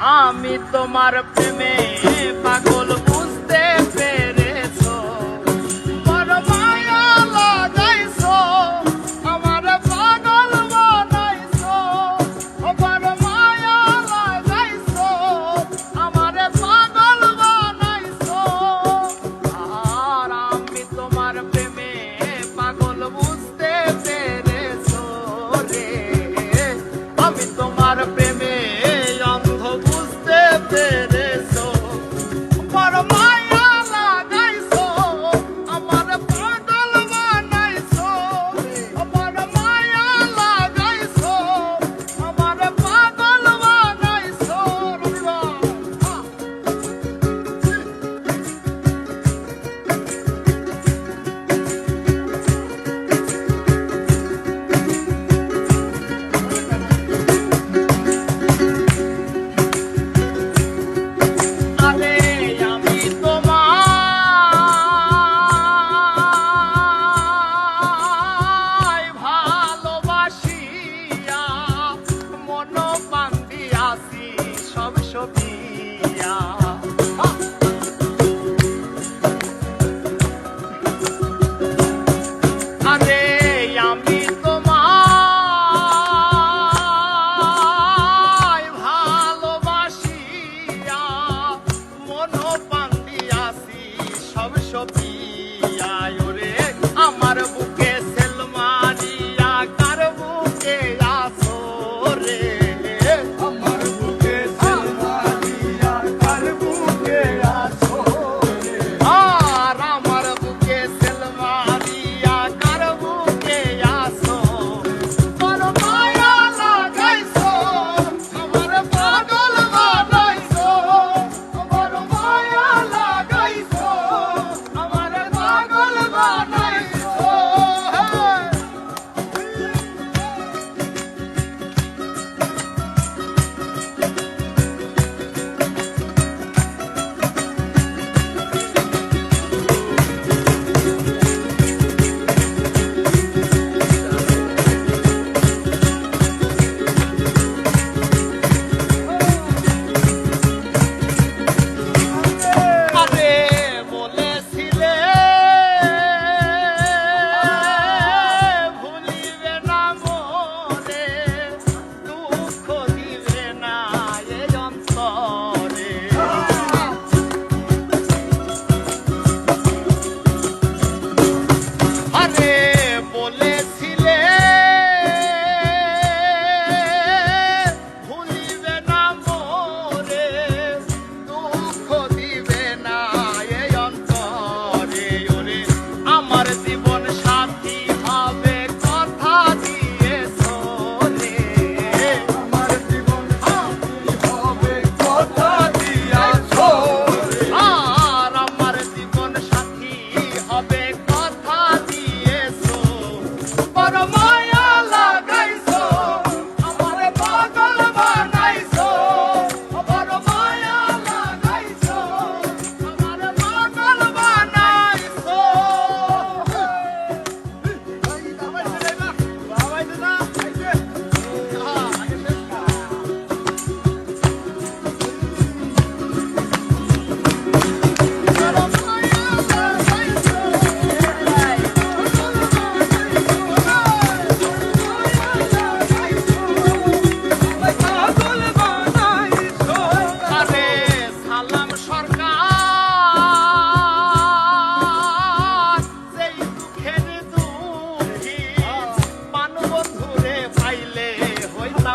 আমি তোমার প্রেমে পাগল সব সপিয়া। আরে আমি তোমায় ভালোবাসিয়া মন পান্দিয়াছি সব সপিয়া।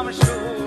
I'm sure.